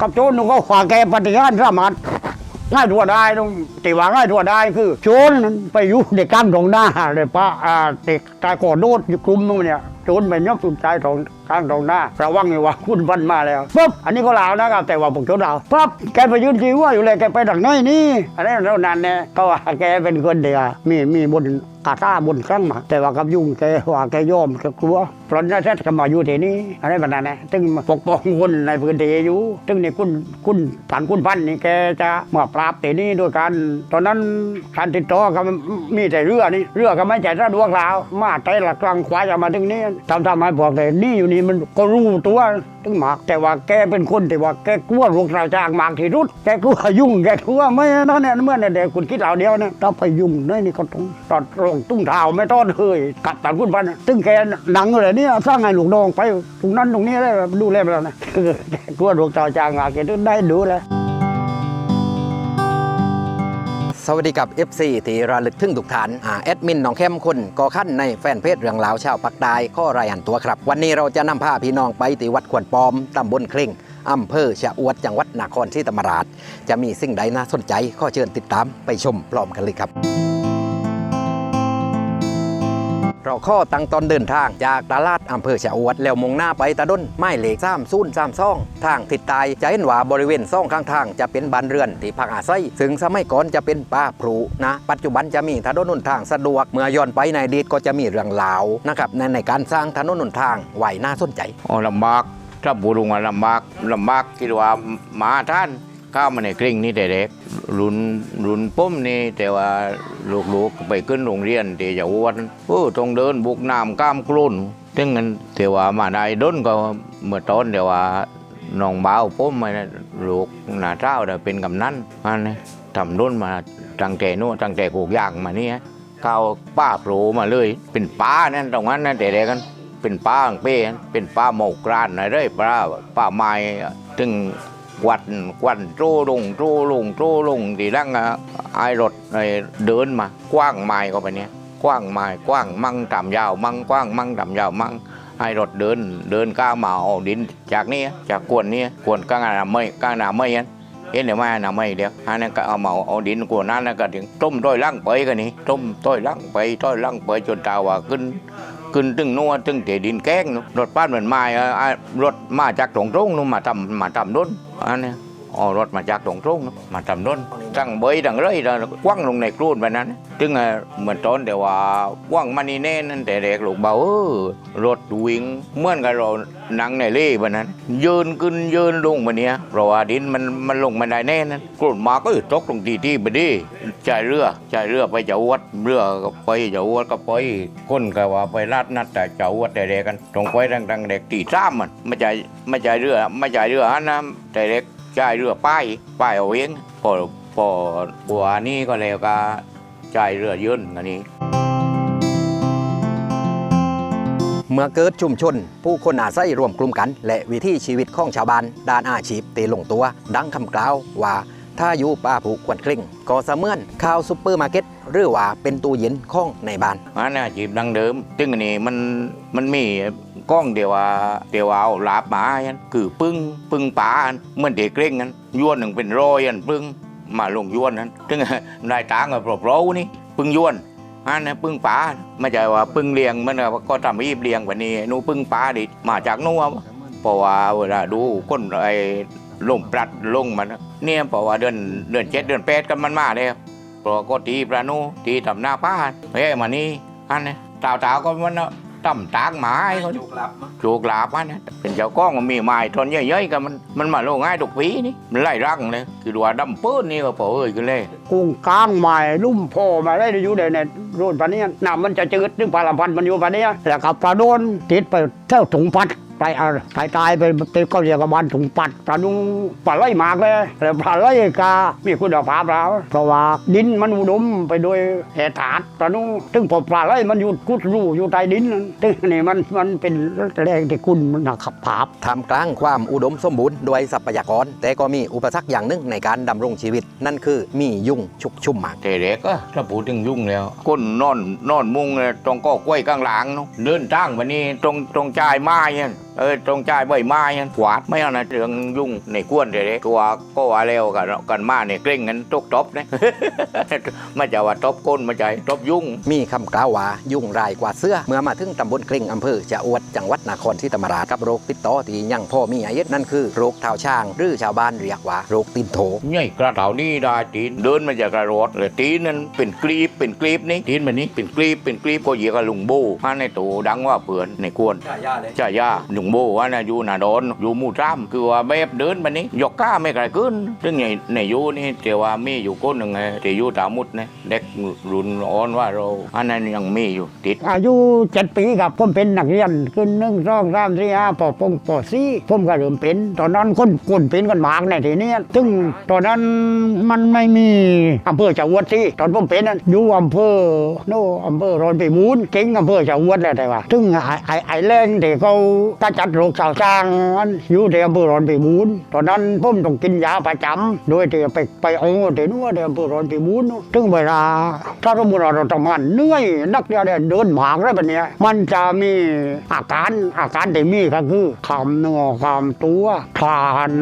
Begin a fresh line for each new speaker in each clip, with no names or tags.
กับโจรนุ่งก็ขวาแกปฏิญาณสามารถง่ายทั่วได้ต้องตีว่าง่ายทั่วได้คือ โจรนั้นไปอยู่ในกลางตรงหน้าเลยป้าเด็กตายก่อโดดอยู่กลุ่มนึงเนี่ยโจรไปยกสุดใจตรง กลางตรงหน้า ระวังอยู่ว่าคุณวันมาแล้วปุ๊บอันนี้ก็ลาวนะครับแต่ว่าผมโจรลาวปุ๊บแกไปยืนจีว่าอยู่เลยแกไปดังไหนนี่อันนี้เรานานเนี่ยก็ว่าแกเป็นคนเดียวมีมีบนกาตาบนครั้งมา แต่ว่ากับยุ่งแกว่าแกยอมแกกลัวเพราะนั้นแท้ก็มาอยู่ที่นี่อะไรแบบนั้นนะตึงปกป้องคนในพื้นที่อยู่ตึงนี่คุณคุณผ่านคุณพันนี่แกจะมาปราบที่นี่ด้วยกันตอนนั้นการติดต่อก็มีแต่เรือนี่เรือก็ไม่ใช่สะดวกล้วมาแต่ละกกลางขวายจะมาถึงนี่ทำทำให้บอกเลยนี่อยู่นี่มันก็รู้ตัวตึงหมากแต่ว่าแกเป็นคนแต่ว่าแกกลัวลูกเราจากมากที่รุดแกกลัวยุ่งแกกลัวไม่นั่นเนี่ยเมื่อเนี่ยเด็กคุณคิดเหล่าเดียวเนี่ยต้องไปยุ่งนี่นี่ก็ต้องตอดลงตุ้งเท้าไม่ต้อนเคยกับตานคุณพันธุ์ตึงแกหนังเลยเนี่ยสร้างให้ลูกน้องไปตรงนั้นตรงนี้ได้ดูแลไปแล้วนะแกกลัวลูกเราจากมากแกถึงได้ดูแล
สวัสดีกับ FC ที่ระลึกถึงทุกฐานอ่าแอดมินน้องเข้มคนก่อขั้นในแฟนเพจเรื่องราวชาวปักตายข้อรายงานตัวครับ วันนี้เราจะนำพาพี่น้องไปที่วัดขวนปอมตำบลเคร่งอำเภอชะอวดจังหวัดนครศรีธรรมราช จะมีสิ่งใดน่าสนใจข้อเชิญติดตามไปชมพร้อมกันเลยครับ เราข้อตั้งตอนเดินทางจากตลาดอำเภอชะอวด แล้วมุ่งหน้าไปตะดนไม้เหล็กซ้ำซุ่นซ้ำซ่อง ทางทิศใต้จะเห็นว่าบริเวณซ่องข้างทางจะเป็นบ้านเรือนที่พักอาศัยซึ่งสมัยก่อนจะเป็นป่าพลูนะ ปัจจุบันจะมีถนนหนทางสะดวก เมื่อย้อนไปในอดีตก็จะมีเรื่องราวนะครับในในการสร้างถนนหนทางไหวน่าสนใจ
อ๋อลำบากถ้าบุรุงอะลำบากลำบากคิดว่าหมาท่าน ข้ามาในกริ่งนี่แต่เด็กรุนรุนปุ้มนี่แต่ว่าลูกๆไปขึ้นโรงเรียนที่จะอวันโอ้ต้องเดินบุกน้ำก้ามกลุ่นถึงกันแต่ว่ามาได้ดนก็เมื่อตอนเดี๋ยวว่าน้องบ่าวปุ้มมานลูกหน้าเจ้าน่ะเป็นกำนันอันนี้ทำดนมาตั้งแต่นู้นตั้งแต่กูกย่างมานี่ฮะก้าวป้าโผล่มาเลย เป็นป้านั่นตรงนั้นนั่นแต่เด็กกันเป็นป้าอังเป้เป็นป้าหมกกรานอะไรป้าป้าไม้ถึง กวัดกวันโตลงโตลงโตลงทีร่างอะไอรถเดินมากว้างไม้ก็ไปเนี้ยกว้างไม้กว้างมั่งต่ำยาว มั่งกว้างมั่งต่ำยาวมั่งไอรถเดินเดินก้าวมาเอาดินจากนี้จากกวนนี้กวนก้างหนาไม่ก้างหนาไม่ยันเห็นเดี๋ยวมาหน้าไม่เดียวอันนั้นก็เอาเมาเอาดินกวนนั้นก็ถึงต้มต้อยล่างไปกันนี่ต้มต้อยล่างไปต้อยล่างไปจนตาว่าขึ้น ขึ้นตึงนัวตึงเตดินแก้งรถป้านเหมือนไม้รถมาจากตรงตรงนู้นมาทำมาทำด้นอันนี้ ออรถมาจากตรงตรงมาทำด้นตั้งเบยตั้งเลยแล้วกว้างลงในกรูนไปนั้นตึงเหมือนตอนแต่ว่ากว้างมันนี่แน่นั่นแต่เด็กลูกเบาเออรถวิ่งเหมือนกับเราหนังในเล่แบบนั้น ยืนขึ้นยืนลงแบบเนี้ยเพราะว่าดินมันมันลงม่ได้แน่นั้นกรูนมาก็ตกลงที่ที่ไปดิจ่ายเรือจ่ายเรือไปจะวัดเรือก็ไปจะวัดก็ไปคนก็ว่าไปลาดนัดแต่จะวัดแต่เด็กกันตรงไปดังๆเด็กตีซ้ำมันไม่จ่ายไม่จ่ายเรือไม่จ่ายเรืออันนะแต่เด็ก จ่ายเรือป้ายป้ายเอาเองพอพอบัวนี่ก็แล้วก็จ่ายเรือยืนอันนี้
เมื่อเกิดชุมชน ผู้คนอาศัยรวมกลุ่มกัน และวิถีชีวิตของชาวบ้านด้านอาชีพเตลงตัว ดังคำกล่าวว่าถ้าอยู่ป่าผูกควนเคร่งก็เสมือนข้าวซุปเปอร์มาร์เก็ตหรือว่าเป็นตู้เย็นของในบ้าน
อันนี้อาชีพดังเดิมซึ่งอันนี้มันมันมี กล้องเดียวว่าเดียวเอาลาบหมาอันคือปึ้งปึ้งป่าอันเหมื่อนเด็กเร่งนั้นย้วนหนึ่งเป็นร้อยอันปึ้งมาลงย้วนนั้นซึ่งนายตางกับโปรๆนี่ปึ้งย้วนอันนี้ปึ้งป่าไม่ใช่ว่าปึ้งเลี้ยงมันก็ทำอีบเลี้ยงแบบนี้หนูปึ้งป่าดิมาจากนัวเพราะว่าเวลาดูคนไอ้ลงปลัดลงมันเนี่ยเพราะว่าเดือนเดือนเจ็ดเดือนแปดกันมันมาแล้วปรากฏตีปลานูตีทำหน้าป้าเฮ้ยมานี่อันนี้ตาวตาวๆก็มัน ต่ำตางหมาไอ้เขาจูกหลาบอันนี้เป็นเจ้าก้องมันมีไม้ทนเยอะๆกันมันมันมาลงง่ายทุกปีนี่มันไล่รังเลยคือว่าดำปื้นนี่ก็พอเอ้ยกันเลย
กุ้งกลางใหม่ลุ่มโพมาได้อยู่ในในโรนพันนี้น้ำมันจะจืดนึงปลาลำพันธ์มันอยู่พันนี้แล้วกับปลาโดนติดไปเท่าถุงพัด ไปเอาตายตายไปเป็นก็เรียกว่าบ้านถุงปัดปลาดุงปลาไหลมากเลยแล้วปลาไหลกามีคุณภาพแล้วเพราะว่าดินมันอุดมไปด้วยแห่ถาดปลาดุงถึงพอปลาไหลมันอยู่กุดรูอยู่ใต้ดินนั่นถึงนี่มันมันเป็นแรงที่คุณมันหนักขับผาบ
ทำกลางความอุดมสมบูรณ์ด้วยทรัพยากร แต่ก็มีอุปสรรคอย่างหนึ่งในการดำรงชีวิต นั่นคือมียุงชุกชุมหมาก
แต่เด็กก็ถ้าพูดถึงยุ่งแล้วก้นนอนนอนมุงเลยตรงก็กล้วยกลางหลังเนาะเดินทางวันนี้ตรงตรงจ่ายไม้เนี่ยเออตรงจ่ายใบไม้นั่นกวาดไม่เอานะเรื่องยุ่งในกวนเด็กตัวก็ว่าแล้วกันกันมาเนี่ยเกรงกันตกตบเนี่ยไม่จะว่าตบก้นไม่ใช่ตบยุ่ง
มีคำกล่าวว่ายุ่งรายกว่าเสื้อ เมื่อมาถึงตำบลเกร็งอำเภอจะอวดจังหวัดนครศรีธรรมราชกับโรคติดต่อที่ยังพ่อมีอายุนั่นคือโรคเท้าช่าง หรือชาวบ้านเรียกว่าโรคตีนโถ
ใหญ่กระเถานี่ได้ตีนเดินมาจากกระโดดเลยตีนนั้นเป็นกรีบเป็นกรีบนี่ตีนแบบนี้เป็นกรีบเป็นกรีบก็เหยียกับลุงโบฮะในตัวดังว่าเปือนในกวน
ใช่ยาเลย
จ่ายาลุงโบว่านะอยู่นาโดนอยู่มู่จ้ำคือว่าแบบเดินแบบนี้ยกก้าไม่ไกลขึ้นซึ่งในในอยู่นี่แต่ว่ามีอยู่ก้นหนึ่งไงที่อยู่ตามุดนะเด็กรุ่นอ่อนว่าเราอันนั้นยังมีอยู่ติด
อายุเจ็ดปีครับผมเป็นนักเรียนขึ้นหนึ่งสองสามสี่ห้าปอปงปสี่ผมก็เริ่มเป็น ตอนนั้นคนคนเป็นกันมากในทีนี้ซึ่งตอนนั้นมันไม่มีอำเภอชาวดที่ตอนผมเป็นนั้นอยู่อำเภอโน่อำเภอรอนไปบูนเก่งอำเภอชาวดแหละแต่ว่าซึ่งไอ้ไอ้ไอ้แรงที่เขาจัดโรคชาวจ้างอยู่ในอำเภอรอนไปบูนตอนนั้นผมต้องกินยาประจำโดยที่ไปไปเอาที่นู่นที่อำเภอรอนไปบูนซึ่งเวลาถ้าสมมติว่าเราทำงานเหนื่อยนักเดียวเดินหมากอะไรแบบนี้มันจะมีอาการอาการที่มีก็คือคำเนื้อคำตัวคลาน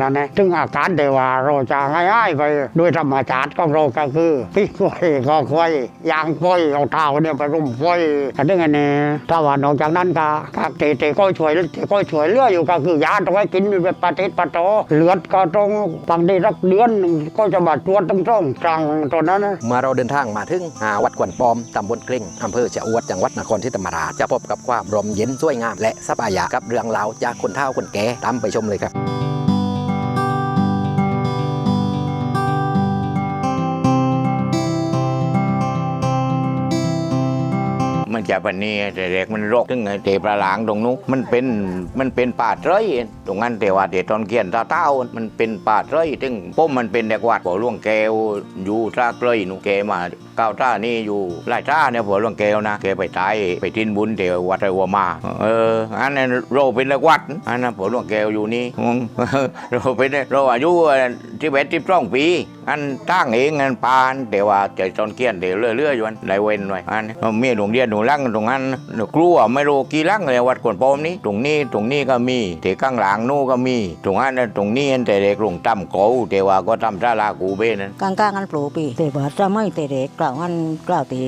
นั่นแหละซึ่งอาการที่ว่าเราจะง่ายๆไปโดยธรรมชาติของเราก็คือพี่กล้วยก็ค่อยยางค่อยเอาเท้าเนี่ยไปรุมค่อยกันดึงอันนี้ถ้าว่านอกจากนั้นก็ก็เตะเตะก็ช่วยก็ช่วยเลืออยู่ก็คือยาต้องให้กินเป็นปฏิปโตเลือดก็ต้องบางทีรักเดือนหนึ่งก็จะมาตรวจตั้งต้องครั้งตอนนั้นนะ
เมื่อเราเดินทางมาถึงหาวัดกวนปอมตำบลเกร็งอำเภอจะอวดจังหวัดนครศรีธรรมราชจะพบกับความร่มเย็นสวยงามและสบายากับเรื่องราวจากคนเฒ่าคนแก่ตามไปชมเลยครับ
มันจะปันนี้แต่เด็กมันรกถึงไอ้เตะประหลางตรงนู้นมันเป็นมันเป็นป่าเร้ยตรงนั้นแต่ว่าเดตอนเกียนตาเต้ามันเป็นป่าเร้ยถึงป้มมันเป็นเด็กวัดพอล่วงแก้วอยู่ตราเกยหนูแกมาก้าวตานี่อยู่ไล่ต้าเนี่ยพอล่วงแก้วนะแกไปตายไปทินบุญเดี๋ยววัดไรวัวมา เอออันนั้นเราเป็นเด็กวัดอันนั้นพอล่วงแก้วอยู่นี่เราเป็นเราอายุที่เวทที่ร่องปีอันตั้งเองอันปานแต่ว่าใจตอนเกียนเดี๋ยวเรื่อยๆอยู่อันได้เว้นไว้อันนี้มีโรงเรียนหนูลัังตรงนั้นหนูครูอะไม่รู้กี่ลังเลยวัดกวนปอมนี้ ตรงนี้ตรงนี้ก็มีที่ข้างหลังนู่นก็มี ตรงนั้นตรงนี้แต่เด็กลงตั้มเกาแต่ว่าก็ทำซาลากูเบ้นั้น
กลางกลางๆกันปลูกปีแต่ว่าจะไม่แต่เด็กกล่าวกันกล่าวตี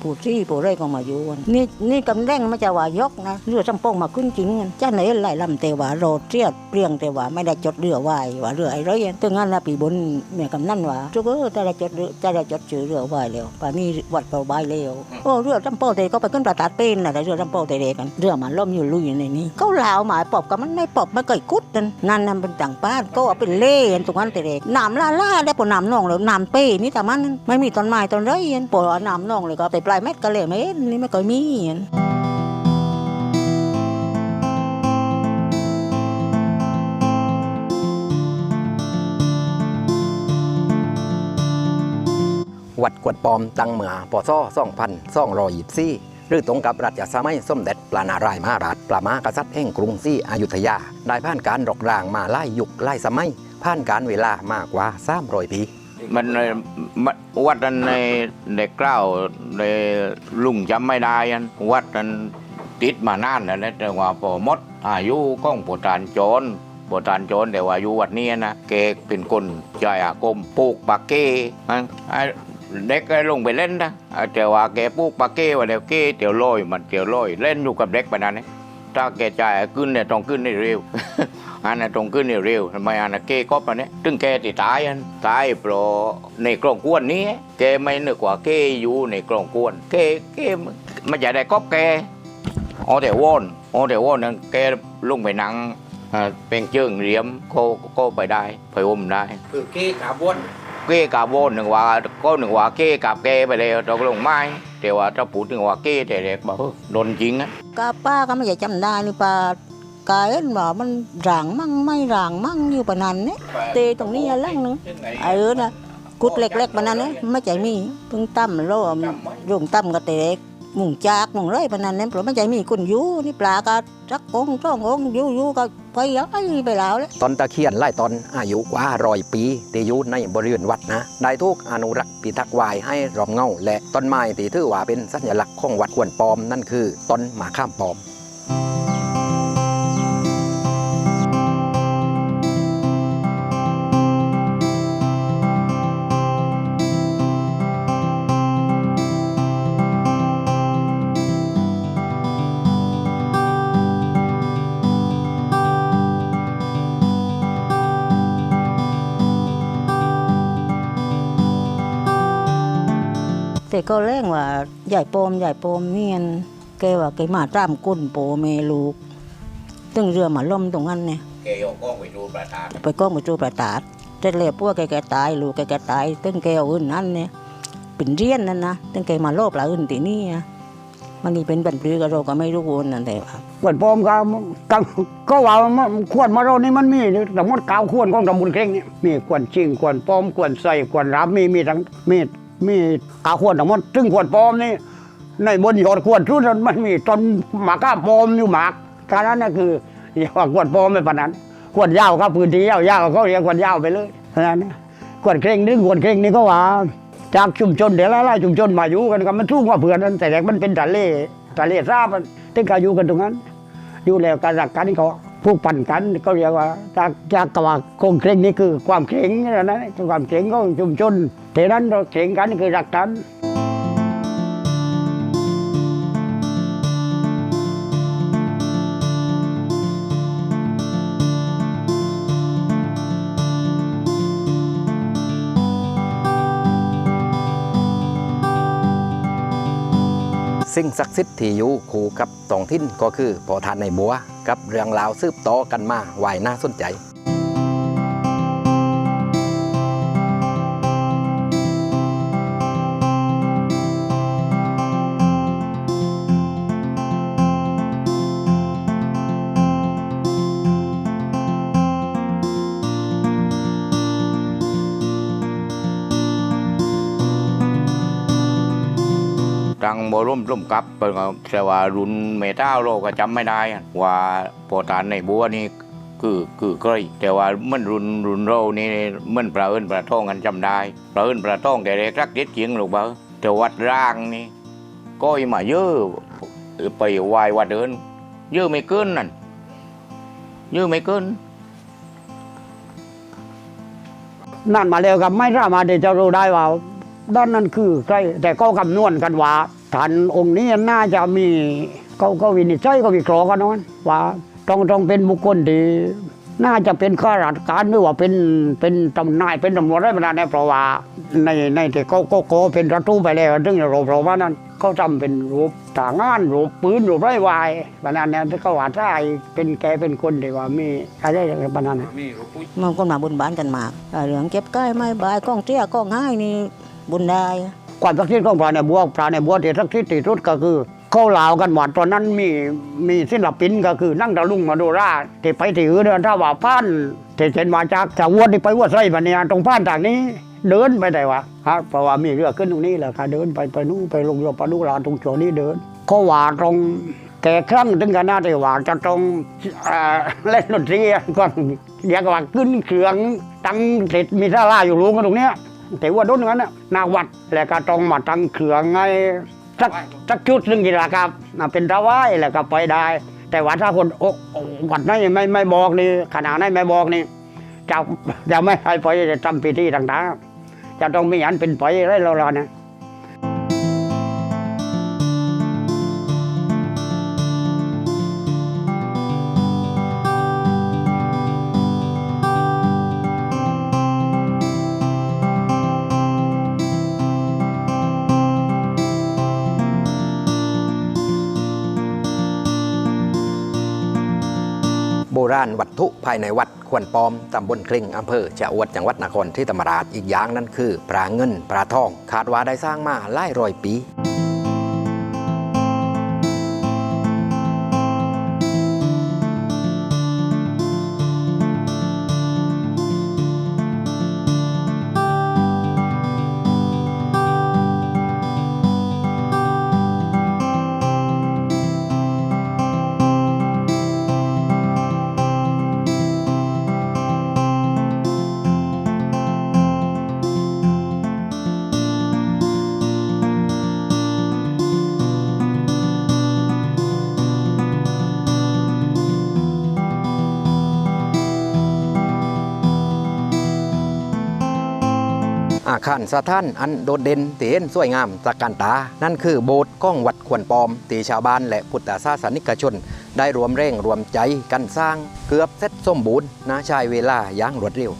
ปูซี่ปูไรก็มาอยู่นี่นี่กำแดงมันจะว่ายกนะเรือจำปองมาขึ้นจริงกันจ้าไหนไหลลำแต่ว่าโรดเทียดเปรียงแต่ว่าไม่ได้จดเรือไว้ว่าเรือไอ้ไรตึงงั้นละปีบนเมียกำนั่นว่าจุกเออจะได้จดเรือจะได้จดชื่อเรือไว้แล้วป่านี้วัดเปล่าใบแล้วโอ้เรือจำปองแต่ก็ไปขึ้นประตัดเป็นอะแต่เรือลำโพงแต่เด็กกันเรือมันล่มอยู่ลุยในนี้เขาลาวหมายปอบกับมันไม่ปอบไม่เคยกุดนั่นนั่นนั่นเป็นต่างบ้านก็เอาเป็นเล่นตรงนั้นแต่เด็กน้ำล่าล่าได้ปนน้ำนองแล้วน้ำเป้นี่แต่มันไม่มีต้นไม้ต้นไรเอ็นปวน้ำนองเลยก็แต่ปลายเม็ดก็เลยไม่เห็นนี่ไม่เคยมีอะ
วัดกวดปอมตังเหมื่อปศ2224หรือตรงกับรัชสมัยส้มเด็จปลานารายมหาราชปลามากษัตริย์แห่งกรุงศรีอยุธยา ได้ผ่านการรกรางมาไล่ยุคไล่สมัยผ่านการเวลามากกว่า300ปี
มันเอ่อมันวัดนั้นในเด็กเกล้าในลุงจำไม่ได้อันวัดนั้นติดมานานแล้วนะแต่ว่าพอมดอายุก้องปวดานโจรปวดานโจรแต่ว่าอยู่วัดนี้นะเกเป็นคนใจอากมปลูกปากเก้อันไอ้ เด็กก็ลงไปเล่นนะแต่ว่าแกปลูกปากเก้ว่าเดี๋ยวเก้เตียวลอยมันเตียวลอยเล่นอยู่กับเด็กไปนั้นนะถ้าแกจ่ายขึ้นเนี่ยต้องขึ้นได้เร็วอันนั้นตรงขึ้นเร็วทำไมอันนั้นเก้ก็ปะเนี่ยตึงแกติตายอันตายเพราะในกล่องกวนนี้แกไม่นึกว่าเก้อยู่ในกล่องกวนเก้เก้มันจะได้ก๊อบแกอ๋อแต่วอนอ๋อแต่วอนนั้นแกลงไปนั่งเป็นเจิงเหลี่ยมก็ก็ไปได้ไปอมได้
คือเก้กาบวน
เก้กับวนหนึ่งว่าก็หนึ่งว่าเก้กับแกไปเลยตกลงไม้แต่ว่าเจ้าปู่หนึ่งว่าเก้แต่เด็กบอกโดนจริงอะ
กาป้าก็ไม่อยากจำได้นี่ป้ากายเอ็นว่ามันร่างมั่งไม่ร่างมั่งอยู่ปานนั้นเนี่ยเตตรงนี้ลังนึงเออนะกุดเล็กๆปานนั้นเนี่ยไม่ใจมีเพิ่งตั้มโล่รุ่งตั้มก็เตเล็ก มุงจากมุงไรปานนั้นเน้นเพราะไม่ใจมีคนอยู่นี่ปลาก็รักองค์จ้ององอยู่อยู่ก็ไปย้ายไปแล้วเลย
ตอนตะเคียนไล่ตอนอายุกว่าร้อยปีที่อยู่ในบริเวณวัดนะ ได้ทุกอนุรักษ์พิทักษ์ไว้ให้รอมเงาและต้นไม้ที่ถือว่าเป็นสัญลักษณ์ของวัดควนปอมนั่นคือต้นหมาข้ามปอม
แต่ก็แรงว่าใหญ่โปมใหญ่โปมเมียนแกว่าแกมาตามก้นโปเมลูกตึงเรือมาล่มตรงนั้นเนี่ย
แกโยกก็ไปดูประธาน
ไปก้องไปจูประตาดเสร็จแล้วพวกแกแกตายลูกแกแกตายตึงแกเอาอื่นนั้นเนี่ยเป็นเรียนนั่นนะตึงแกมาโลบหลาอื่นตีนี่อะมันนี่เป็นบันปลือกระโรก็ไม่รู้วนนั่นแต่ว่า
ขวดปลอมก็ก็ก็ว่ามันขวดมาเรานี่มันมีแต่มดกาวขวดของตำบุญเคร่งนี่มีขวดจริงขวดปลอมขวดใส่ขวดรับมีมีทั้งมี มีกาขวดทั้งหมดซึ่งขวดปลอมนี่ในบนยอดขวดทุนมันมีต้นหมากก้าปลอมอยู่หมากการนั้นน่ะคือเรียกว่าขวดปลอมไม่ปานนั้นขวดยาวครับพื้นที่ยาวๆเขาเรียกขวดยาวไปเลยเพราะนั้นขวดเคร่งนี่ขวดเคร่งนี่ก็ว่า จากชุมชนเดี๋ยวไล่ชุมชนมาอยู่กันก็มันสู้กว่าเพื่อนนั้นแต่แรกมันเป็นทะเลทะเลทราบมันตึงก็อยู่กันตรงนั้น อยู่แล้วการรักกันเขา ผู้ปั่นกันก็เรียกว่าจากจากกว่าคงเคร่งนี่คือความเคร่งนะนะความเคร่งของชุมชนแต่นั้นเราเคร่งกันคือรักกัน
สิ่งศักดิ์สิทธิ์ที่อยู่คู่กับตองทิ้นก็คือพอทานในบัว กับเรื่องราวซืบต่อกันมาไหวน่าสนใจ
ตังบร่มร่มกับเปิดก็แต่ว่ารุ่นเมตาเราก็จำไม่ได้ ว่าโปรตานในบัวนี่คือคือใครแต่ว่ามันรุ่นรุ่นเรานี่มันปลาเอินปลาท่องกันจำได้ปลาเอินปลาท่องแต่เด็กรักเด็ดเจียงหรือเปล่าแต่วัดร่างนี่ก็อีมาเยอะไปไหวายวัดเดินเยอะไม่เกินนั่นเยอะไม่เกิน
นั่นมาแล้วกับไม่สามารถที่จะรู้ได้ว่าด้านนั้นคือใครแต่ก็คำนวณกันว่า ท่านองค์นี้น่าจะมีเขาก็วินิจฉัยก็วิเคราะห์กันนั้นว่าต้องต้องเป็นบุคคลที่น่าจะเป็นข้าราชการหรือว่าเป็นเป็นตำนายเป็นตำรวจได้ไม่นานเพราะว่าในในที่เขาก็ก็เป็นรัตูไปแล้วซึ่งเราเพราะว่านั้นเขาทำเป็นรูปต่างงานรูปปืนรูปไรวายประมาณนั้ที่เขาว่าใช่เป็นแกเป็นคนที่ว่ามีอะไรประมาณนั้น
มันก็มาบุญบ้านกันมากอ่าเรื่องเก็บใกล้ไม่บายกล้องเตี้ยกล้องง่ายนี่ บุญได้
ความศักดิ์สิทธิ์ของพระในบัวพระในบัวที่ศักดิ์สิทธิ์ที่สุดก็คือเขาเล่ากันว่าตอนนั้นมีมีศิลปินก็คือนั่งดาลุงมาดูราที่ไปที่อื่นเดินถ้าว่าพานที่เช่นมาจากจากวัวที่ไปวัวไส้ปะเนี่ยตรงพานทางนี้เดินไปได้วะฮะเพราะว่ามีเรือขึ้นตรงนี้แหละค่ะเดินไปไปนู่นไปลงเรือปลาดูลานตรงช่วงนี้เดินเขาว่าตรงแก่ครั้งถึงกันนะที่ว่าจะตรงเล่นดนตรีก่อนเรียกว่าขึ้นเครื่องตั้งเสร็จมีศาลาอยู่รู้กันตรงเนี้ย แต่ว่าโดนงั้นน่ะนาวัดแล้วก็ต้องมาตั้งเครื่องไงสักสักชุดหนึ่งกีฬาครับน่ะเป็นระไว้แล้วก็ไปได้ แต่ว่าถ้าคนอกวัดนั้นไม่ไม่บอกนี่ขนาดนั้นไม่บอกนี่จะจะไม่ให้ไปจะทำพิธีต่างๆจะต้องมีอันเป็นไปอะไรเราๆนะ
โบราณวัตถุภายในวัดควนปอมตำบลคลิงอำเภอชะอวดจังหวัดนครที่ธรรมราชอีกอย่างนั้นคือปลาเงินปลาทองคาดว่าได้สร้างมาหลายร้อยปีาคารสถานอันโดดเด่นที่เห็นสวยงามตระการตา นั่นคือโบสถ์ก้องวัดควนปอม ตีชาวบ้านและพุทธศาสนิกชน ได้รวมแรงรวมใจกันสร้างเกือบเสร็จสมบูรณ์นะใช้เวลาอย่างรวดเร็ว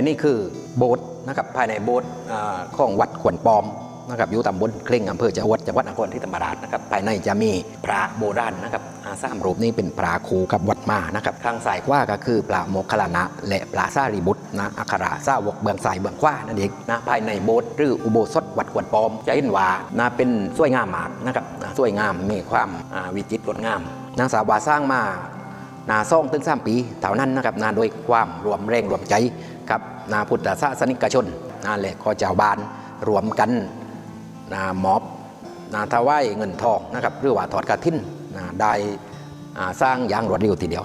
และนี่คือโบสถ์นะครับภายในโบสถ์ของวัดขวนปอมนะครับอยู่ตำบลเคร่งอำเภอจังหวัดจังหวัดนครศรีธรรมราชนะครับภายในจะมีพระโบราณนะครับอาสามรูปนี้เป็นพระครูกับวัดมานะครับข้างซ้ายขวาก็คือพระโมคคัลลานะและพระสารีบุตรนะอัคราสาวกเบืองซ้ายเบืองขวานั่นเองนะภายในโบสถ์หรืออุโบสถวัดขวนปอม จะเห็นว่านะเป็นสวยงามมากนะครับสวยงามมีความวิจิตรงดงามนางสาววาสร้างมานาซ่องถึงสามปีเท่านั้นนะครับนาโดยความรวมแรงรวมใจ กับนาพุทธศาสนิกชนนาและก็เจ้าบ้านรวมกันนาหมอบนาทวายเงินทองนะครับหรือว่าถอดกระทิ้นได้สร้างอย่างรวดเร็วทีเดียว